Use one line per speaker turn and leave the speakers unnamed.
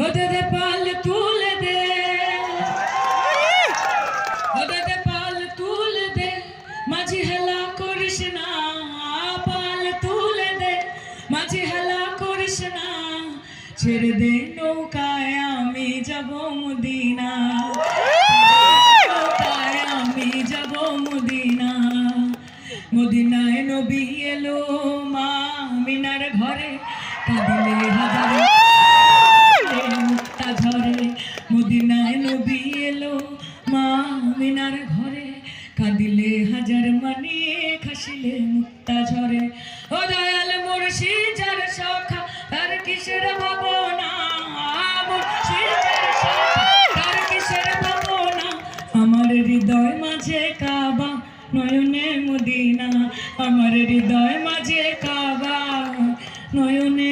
হতে পাল তুলে দে। হতে পাল তুলে দে। মাঝি হেলা করিস না, পাল তুলে দে। মাঝি হেলা করিস না, ছেড়ে দে নৌকায় আমি যাব মদিনা। নৌকায় আমি যাব মদিনা। মদিনায় নবী এলো মা, মিনার ঘরে কাঁদিলে হাজার আপনার ঘরে কাঁদিলে হাজার মানে খাসিলে মুক্তা ঝরে। ও দয়াল মুরশি, যার সখা, তার কিসের ভাবনা? নয়নে মদিনা। আমার হৃদয় মাঝে কাবা, নয়নে